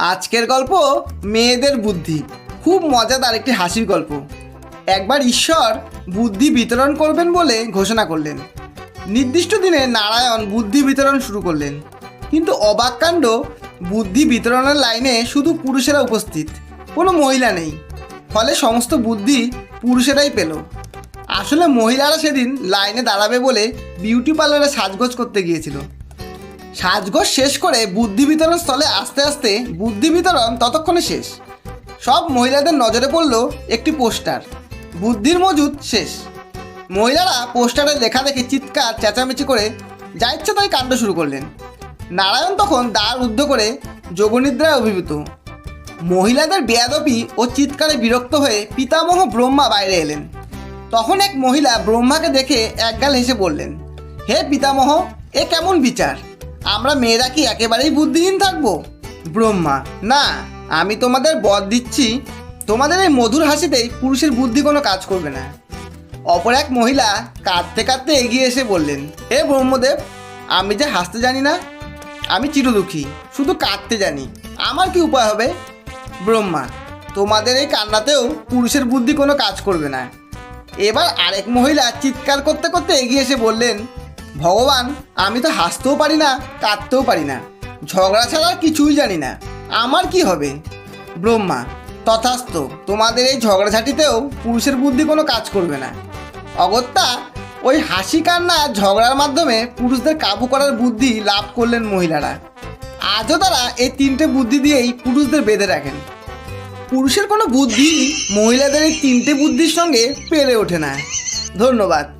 আজকের গল্প মেয়েদের বুদ্ধি। খুব মজাদার একটি হাসির গল্প। একবার ঈশ্বর বুদ্ধি বিতরণ করবেন বলে ঘোষণা করলেন। নির্দিষ্ট দিনে নারায়ণ বুদ্ধি বিতরণ শুরু করলেন। কিন্তু অবাক কাণ্ড, বুদ্ধি বিতরণের লাইনে শুধু পুরুষেরা উপস্থিত, কোনো মহিলা নেই। ফলে সমস্ত বুদ্ধি পুরুষেরাই পেল। আসলে মহিলারা সেদিন লাইনে দাঁড়াবে বলে বিউটি পার্লারে সাজগোজ করতে গিয়েছিল। সাজগোজ শেষ করে বুদ্ধি বিতরণ স্থলে আস্তে আস্তে বুদ্ধি বিতরণ ততক্ষণে শেষ। সব মহিলাদের নজরে পড়ল একটি পোস্টার। বুদ্ধির মজুদ শেষ। মহিলারা পোস্টারে লেখা দেখে চিৎকার, চেঁচামেচি করে যা ইচ্ছা তাই কাণ্ড শুরু করলেন। নারায়ণ তখন দ্বার রুদ্ধ করে যোগনিদ্রায় অভিভূত। মহিলাদের বেয়াদপি ও চিৎকারে বিরক্ত হয়ে পিতামহ ব্রহ্মা বাইরে এলেন। তখন এক মহিলা ব্রহ্মাকে দেখে একগাল হেসে বললেন, হে পিতামহ, এ কেমন বিচার? আমরা মেয়েরা কি একেবারেই বুদ্ধিহীন থাকব? ব্রহ্মা, না, আমি তোমাদের বদ দিচ্ছি। তোমাদের এই মধুর হাসিতেই পুরুষের বুদ্ধি কোনো কাজ করবে না। অপর এক মহিলা কাঁদতে কাঁদতে এগিয়ে এসে বললেন, হে ব্রহ্মদেব, আমি যে হাসতে জানি না, আমি চিরদুখী, শুধু কাঁদতে জানি। আমার কি উপায় হবে? ব্রহ্মা, তোমাদের এই কান্নাতেও পুরুষের বুদ্ধি কোনো কাজ করবে না। এবার আরেক মহিলা চিৎকার করতে করতে এগিয়ে এসে বললেন ভগবান, আমি তো হাসতেও পারি না, কাঁদতেও পারি না। ঝগড়া ছাড়া আর কিছুই জানি না। আমার কি হবে? ব্রহ্মা তথাস্থ তোমাদের এই ঝগড়াঝাটিতেও পুরুষের বুদ্ধি কোনো কাজ করবে না। অগত্যা, ওই হাসি কান্না ঝগড়ার মাধ্যমে পুরুষদের কাবু করার বুদ্ধি লাভ করলেন মহিলারা। আজও তারা এই তিনটে বুদ্ধি দিয়েই পুরুষদের বেঁধে রাখেন। পুরুষের কোনো বুদ্ধি মহিলাদের এই তিনটে বুদ্ধির সঙ্গে পেরে ওঠে না। ধন্যবাদ।